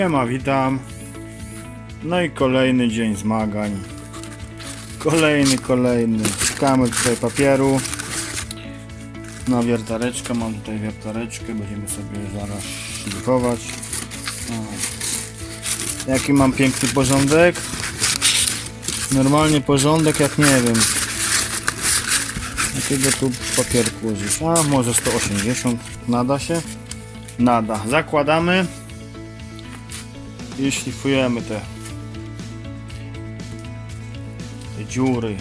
Siema, witam. No i kolejny dzień zmagań. Kolejny, kolejny. Szukamy tutaj papieru. Na wiertareczkę, mam tutaj wiertareczkę, będziemy sobie zaraz szlifować. O. Jaki mam piękny porządek? Normalnie porządek jak nie wiem. Jakiego tu papierku użyć? A może 180. Nada się? Nada. Zakładamy i szlifujemy te, te dziury.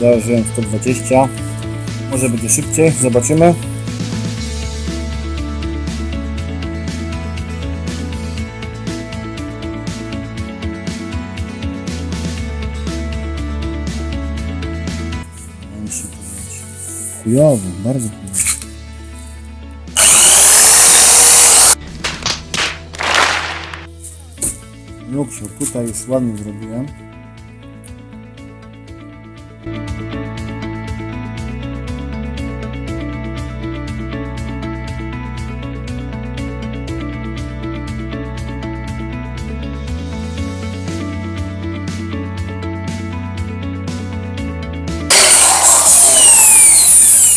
Założyłem 120. Może będzie szybciej, zobaczymy. Chujowy, bardzo chujowy. Luksiu, tutaj już ładnie zrobiłem.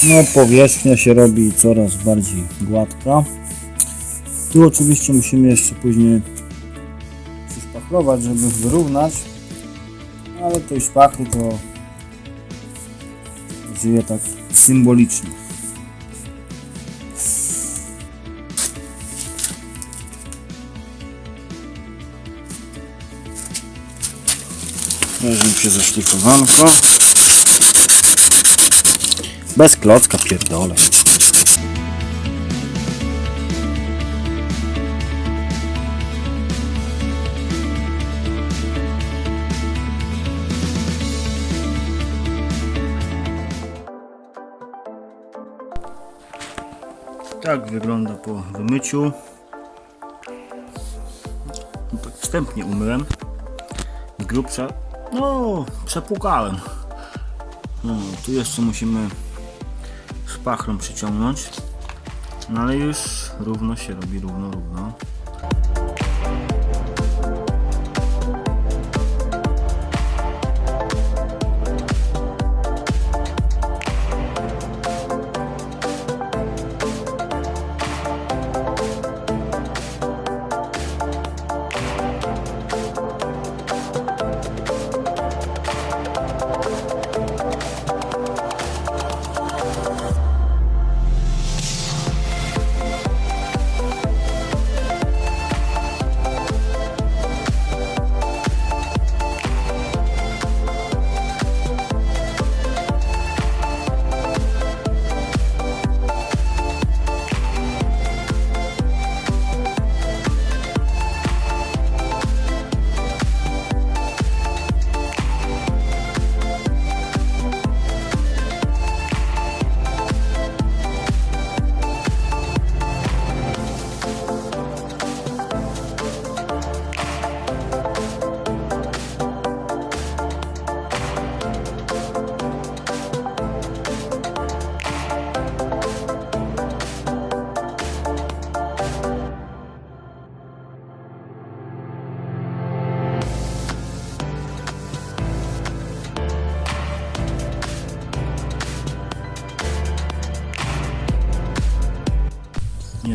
No powierzchnia się robi coraz bardziej gładka. Tu oczywiście musimy jeszcze później przyszpachlować, żeby wyrównać. Ale tej szpachy to żyje tak symbolicznie. Weźmy się za szlifowanko. Bez klocka pierdolę. Tak wygląda po wymyciu. Tak wstępnie umyłem. Z grubsza. No, przepłukałem. No, tu jeszcze musimy szpachlą przyciągnąć. No ale już równo się robi, równo, równo.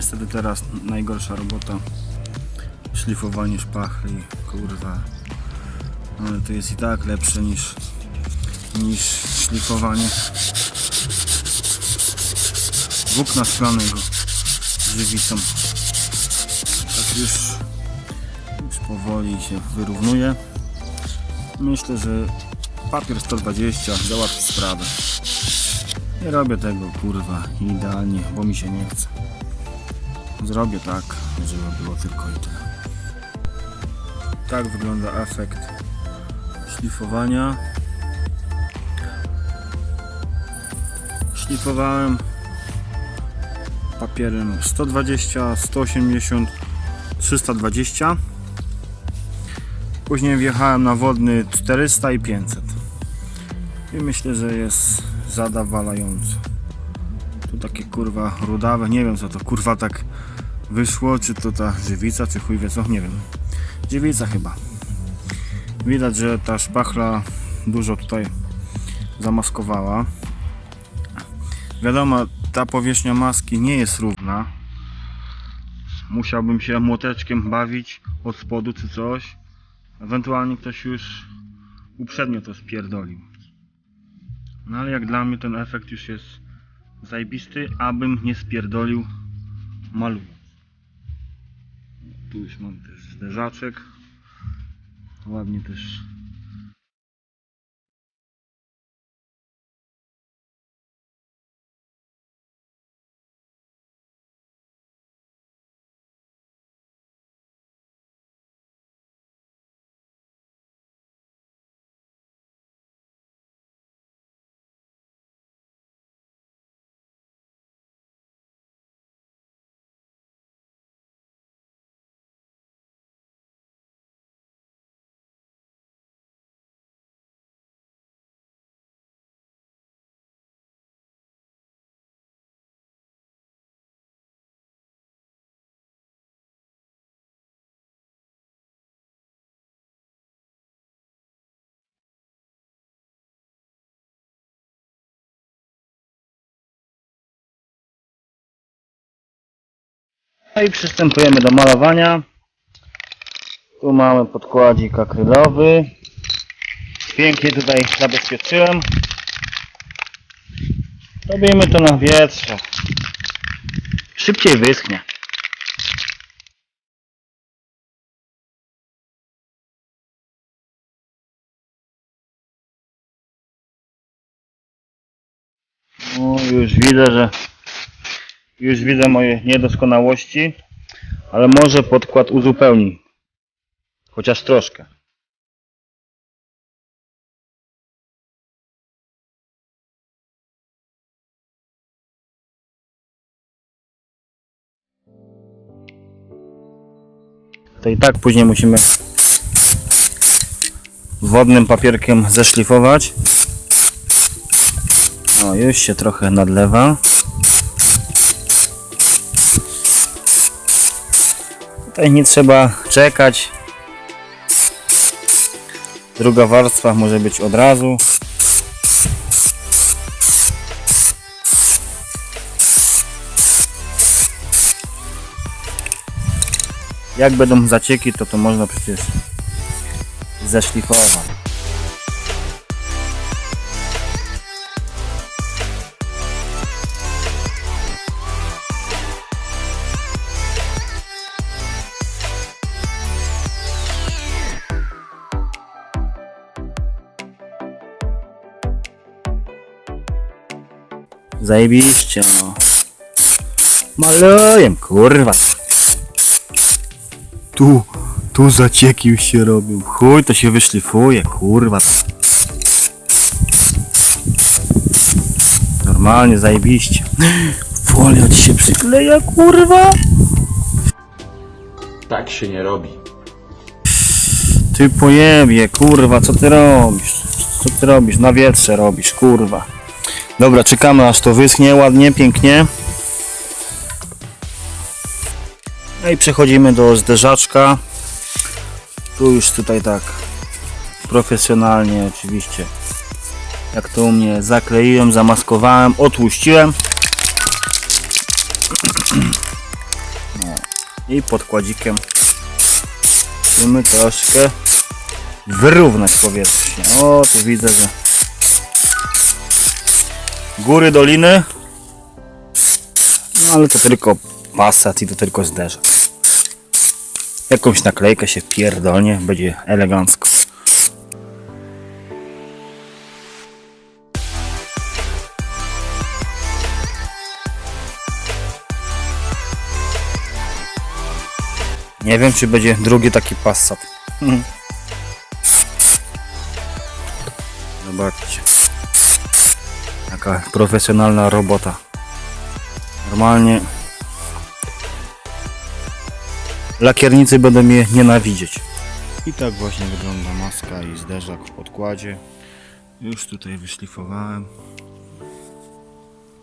Niestety teraz najgorsza robota. Szlifowanie szpachli, kurwa. Ale to jest i tak lepsze niż niż szlifowanie włókna szklanego żywicą. Tak już, już powoli się wyrównuje. Myślę, że papier 120 załatwi sprawę. Nie robię tego kurwa idealnie, bo mi się nie chce. Zrobię tak, żeby było tylko i tyle. Tak wygląda efekt szlifowania. Szlifowałem papierem 120, 180, 320. Później wjechałem na wodny 400 i 500. I myślę, że jest zadawalająco. Tu takie kurwa rudawe, nie wiem co to kurwa tak wyszło, czy to ta żywica, czy chuj wie co, nie wiem. Dziewica chyba. Widać, że ta szpachla dużo tutaj zamaskowała. Wiadomo, ta powierzchnia maski nie jest równa. Musiałbym się młoteczkiem bawić od spodu czy coś. Ewentualnie ktoś już uprzednio to spierdolił. No ale jak dla mnie ten efekt już jest zajebisty, abym nie spierdolił malując. Tu już mam też zderzaczek. Ładnie też i przystępujemy do malowania. Tu mamy podkładzik akrylowy. Pięknie tutaj zabezpieczyłem. Robimy to na wietrze. Szybciej wyschnie. No, już widzę, że już widzę moje niedoskonałości, ale może podkład uzupełni. Chociaż troszkę. To i tak później musimy wodnym papierkiem zeszlifować. O, już się trochę nadlewa. Tutaj nie trzeba czekać. Druga warstwa może być od razu. Jak będą zacieki, to to można przecież zeszlifować. Zajebiście, no. Malujem, kurwa. Tu, tu zacieki już się robią. Chuj, to się wyszlifuje, kurwa. Normalnie, zajebiście. Folia ci się przykleja, kurwa. Tak się nie robi. Ty pojebie, kurwa, co ty robisz? Co ty robisz? Na wietrze robisz, kurwa. Dobra, czekamy aż to wyschnie ładnie, pięknie. No i przechodzimy do zderzaczka. Tu już tutaj tak profesjonalnie oczywiście. Jak to u mnie zakleiłem, zamaskowałem, otłuściłem. No. I podkładzikiem musimy troszkę wyrównać powierzchnię. O, tu widzę, że góry, doliny. No ale to tylko Passat i to tylko zderza. Jakąś naklejkę się pierdolnie, będzie elegancko. Nie wiem, czy będzie drugi taki Passat. Zobaczcie. Jaka profesjonalna robota. Normalnie lakiernicy będą mnie nienawidzieć. I tak właśnie wygląda maska i zderzak w podkładzie. Już tutaj wyszlifowałem.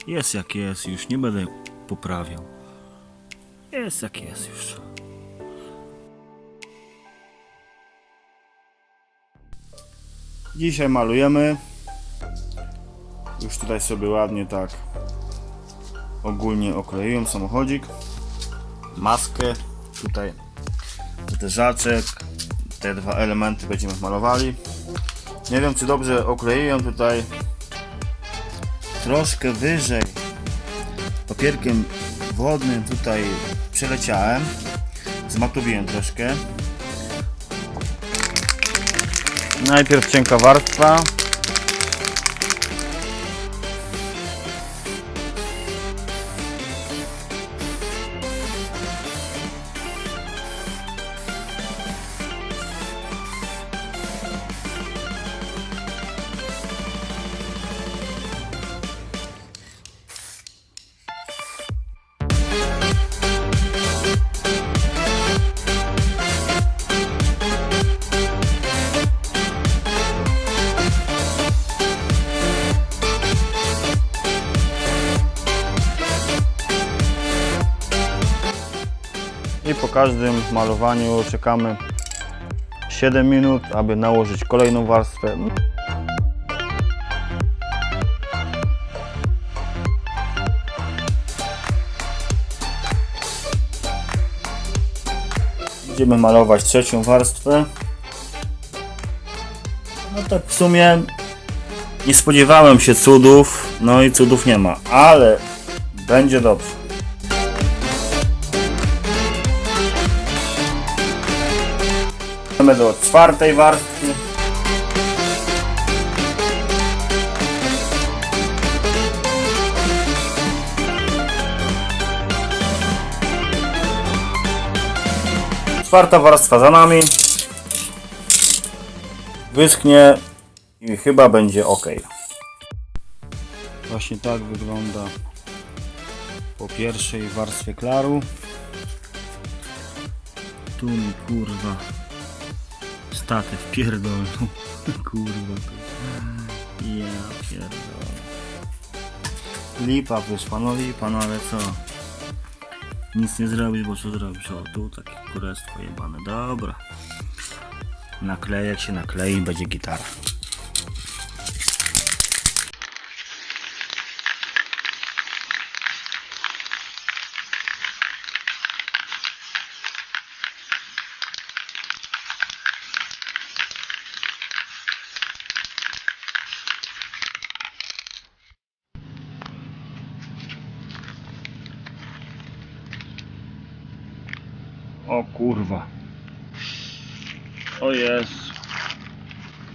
Jest jak jest, już nie będę poprawiał. Jest jak jest już. Dzisiaj malujemy. Już tutaj sobie ładnie tak ogólnie okleiłem samochodzik. Maskę, tutaj zderzaczek, te dwa elementy będziemy malowali. Nie wiem czy dobrze okleiłem tutaj troszkę wyżej papierkiem wodnym tutaj przeleciałem. Zmatowiłem troszkę. Najpierw cienka warstwa. Każdym malowaniu czekamy 7 minut, aby nałożyć kolejną warstwę. Będziemy malować trzecią warstwę. No tak w sumie nie spodziewałem się cudów, no i cudów nie ma, ale będzie dobrze. Przechodzimy do czwartej warstwy. Czwarta warstwa za nami. Wyschnie i chyba będzie ok. Właśnie tak wygląda po pierwszej warstwie klaru. Tu mi kurwa statyw pierdolną. Kurwa. Ja pierdolę. Lipa wyszła, no lipa, no ale co? Nic nie zrobisz, bo co zrobisz? O, tu takie kurestwo jebane. Dobra. Naklejek się naklei, będzie gitara. O kurwa. O jest.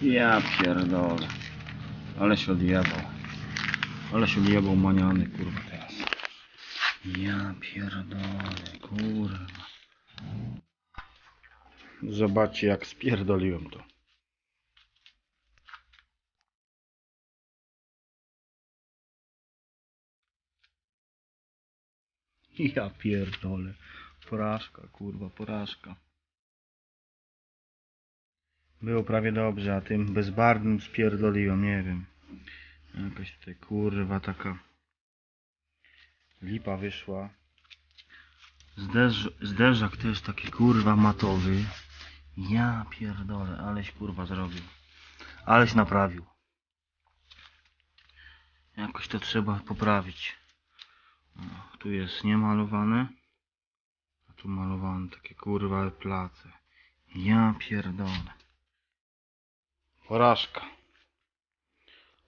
Ja pierdolę. Ale się odjebał. Ale się odjebał maniany kurwa teraz. Ja pierdolę, kurwa. Zobaczcie jak spierdoliłem to. Ja pierdolę. Porażka, kurwa, porażka. Było prawie dobrze, a tym bezbarwnym spierdoliłem, nie wiem. Jakaś tutaj kurwa taka lipa wyszła. Zderz, zderzak też taki kurwa matowy. Ja pierdolę, aleś kurwa zrobił. Aleś naprawił. Jakoś to trzeba poprawić. O, tu jest niemalowane. Tu malowane takie kurwa place. Ja pierdolę. Porażka.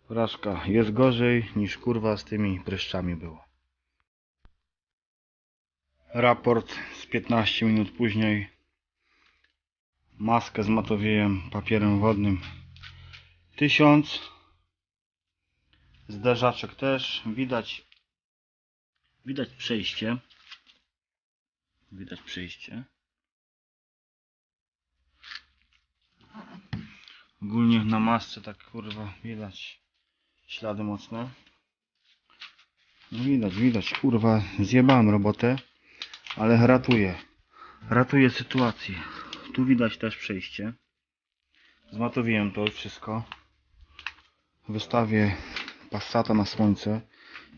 Porażka. Jest gorzej niż kurwa z tymi pryszczami było. Raport z 15 minut później. Maskę z matowiejem, papierem wodnym. 1000. Zderzaczek też. Widać. Widać przejście. Widać przejście. Ogólnie na masce tak kurwa widać ślady mocne. No widać, widać, kurwa, zjebałem robotę, ale ratuje. Ratuje sytuację. Tu widać też przejście. Zmatowiłem to wszystko. Wystawię passata na słońce.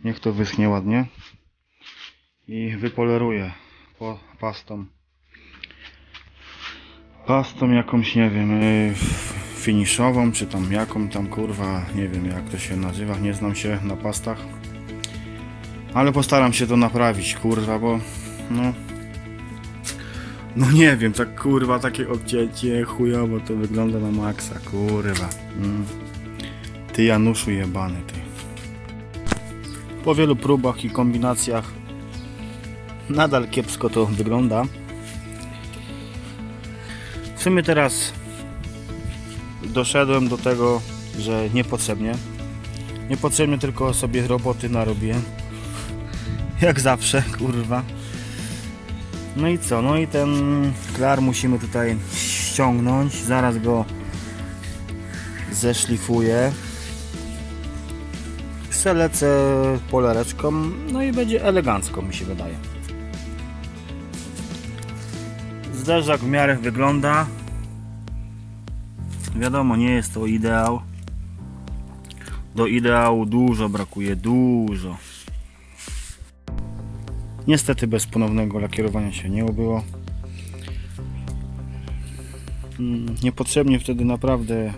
Niech to wyschnie ładnie. I wypoleruję po pastą. Pastą jakąś, nie wiem, yy, finiszową, czy tam jaką tam kurwa, nie wiem jak to się nazywa, nie znam się na pastach. Ale postaram się to naprawić, kurwa, bo no. No nie wiem, tak kurwa, takie odcięcie chujowo to wygląda na maksa, kurwa. Mm. Ty Januszu jebany, ty. Po wielu próbach i kombinacjach nadal kiepsko to wygląda. W sumie teraz doszedłem do tego, że niepotrzebnie. Niepotrzebnie tylko sobie roboty narobiłem. Jak zawsze, kurwa. No i co? No i ten klar musimy tutaj ściągnąć. Zaraz go zeszlifuję. Przelecę polereczką. No i będzie elegancko mi się wydaje. Zderzak w miarę wygląda. Wiadomo, nie jest to ideał. Do ideału dużo brakuje, dużo. Niestety bez ponownego lakierowania się nie obyło. Mm, Niepotrzebnie wtedy naprawdę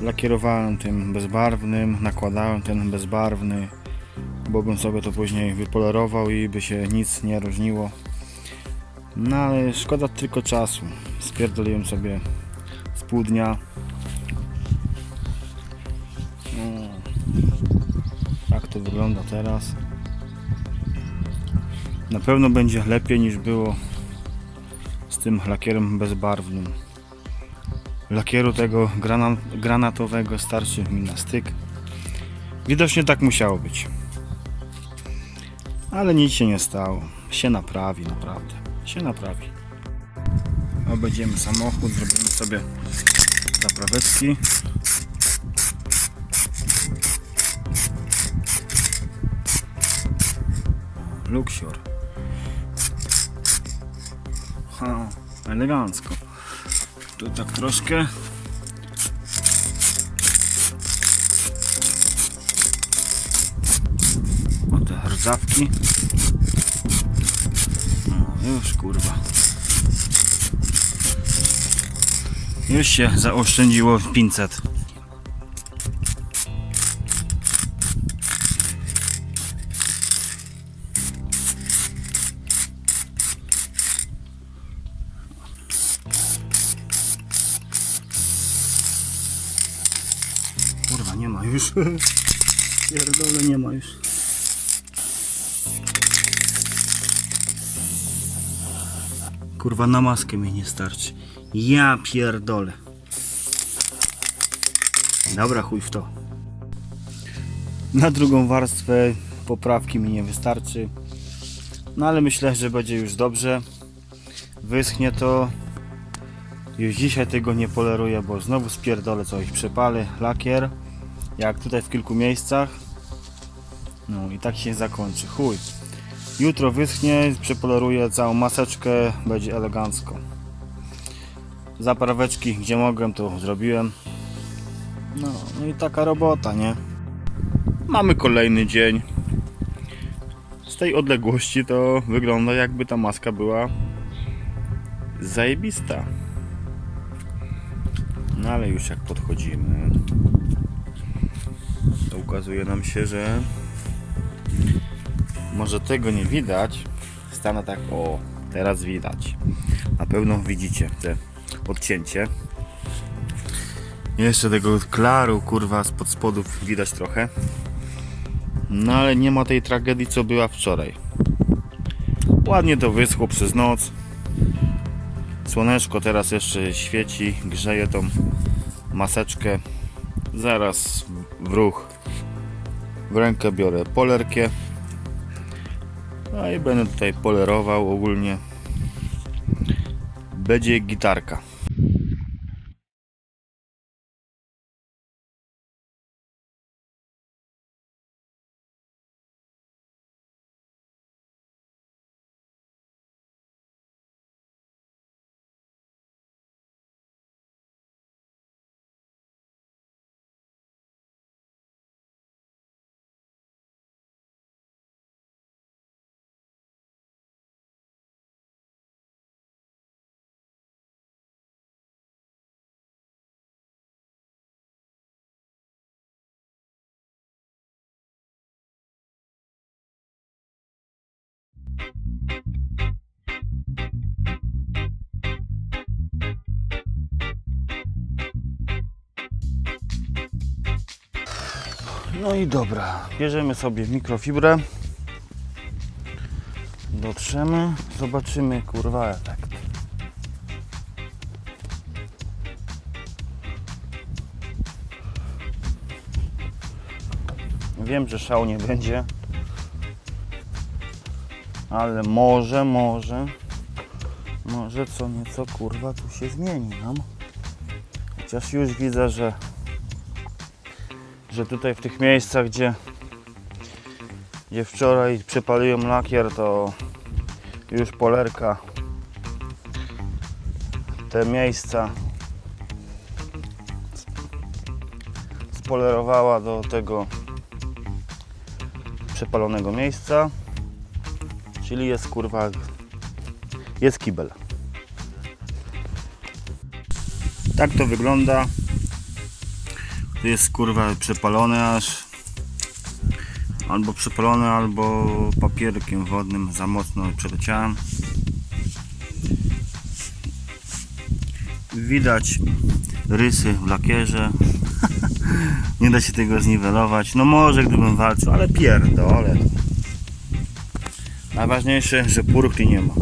lakierowałem tym bezbarwnym, nakładałem ten bezbarwny, bo bym sobie to później wypolerował i by się nic nie różniło. No ale szkoda tylko czasu. Spierdoliłem sobie z pół dnia. No, tak to wygląda teraz. Na pewno będzie lepiej niż było z tym lakierem bezbarwnym. Lakieru tego grana, granatowego starczy mi na styk. Widocznie tak musiało być. Ale nic się nie stało. Się naprawi, naprawdę. Się naprawi. Obejdziemy samochód, zrobimy sobie zapraweczki. Luksior. Ha, elegancko. Tu tak troszkę. O te rdzawki. Już kurwa. Już się zaoszczędziło 500. Kurwa, nie ma już. Pierdolę, nie ma już. Kurwa, na maskę mi nie starczy. Ja pierdolę. Dobra, chuj w to. Na drugą warstwę poprawki mi nie wystarczy. No ale myślę, że będzie już dobrze. Wyschnie to. Już dzisiaj tego nie poleruję, bo znowu spierdolę coś. Przepalę lakier. Jak tutaj w kilku miejscach. No i tak się zakończy. Chuj. Jutro wyschnie, przepoleruję całą maseczkę, będzie elegancko. Zapraweczki, gdzie mogłem, to zrobiłem. No, no i taka robota, nie? Mamy kolejny dzień. Z tej odległości to wygląda jakby ta maska była zajebista. No ale już jak podchodzimy, to ukazuje nam się, że może tego nie widać. Stanę tak, o, teraz widać. Na pewno widzicie te odcięcie. Jeszcze tego klaru, kurwa, spod spodów widać trochę. No ale nie ma tej tragedii, co była wczoraj. Ładnie to wyschło przez noc. Słoneczko teraz jeszcze świeci, grzeje tą maseczkę. Zaraz w ruch. W rękę biorę polerkę. No i będę tutaj polerował ogólnie. Będzie gitarka. No i dobra, bierzemy sobie mikrofibrę. Dotrzemy, zobaczymy kurwa efekt. Wiem, że szał nie będzie, ale może, może, może co nieco kurwa tu się zmieni nam. Chociaż już widzę, że że tutaj w tych miejscach, gdzie, gdzie wczoraj przypaliłem lakier, to już polerka. Te miejsca spolerowała do tego przepalonego miejsca czyli jest kurwa jest kibel. Tak to wygląda to jest kurwa przepalone aż albo przepalone, albo papierkiem wodnym za mocno przeleciałem. Widać rysy w lakierze. Nie da się tego zniwelować. No może gdybym walczył, ale pierdolę. Najważniejsze, że purchli nie ma.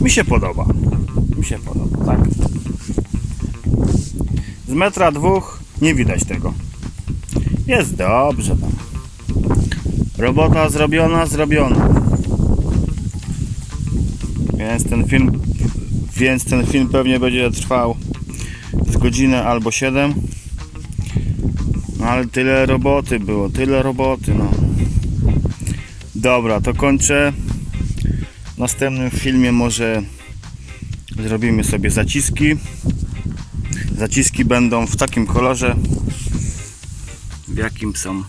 Mi się podoba. Mi się podoba, tak. Metra dwóch nie widać tego. Jest dobrze tam. Robota zrobiona, zrobiona. Więc ten film więc ten film pewnie będzie trwał z godzinę albo 7. No ale tyle roboty było, tyle roboty, no. Dobra, to kończę. W następnym filmie może zrobimy sobie zaciski. Zaciski będą w takim kolorze, w jakim są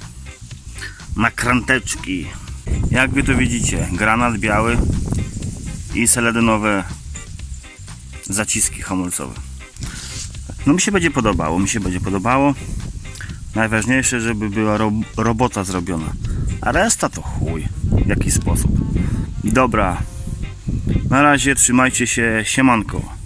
nakranteczki. Jak wy to widzicie, granat biały i seledynowe zaciski hamulcowe. No mi się będzie podobało, mi się będzie podobało. Najważniejsze, żeby była ro robota zrobiona. A reszta to chuj. W jaki sposób. Dobra. Na razie trzymajcie się. Siemanko.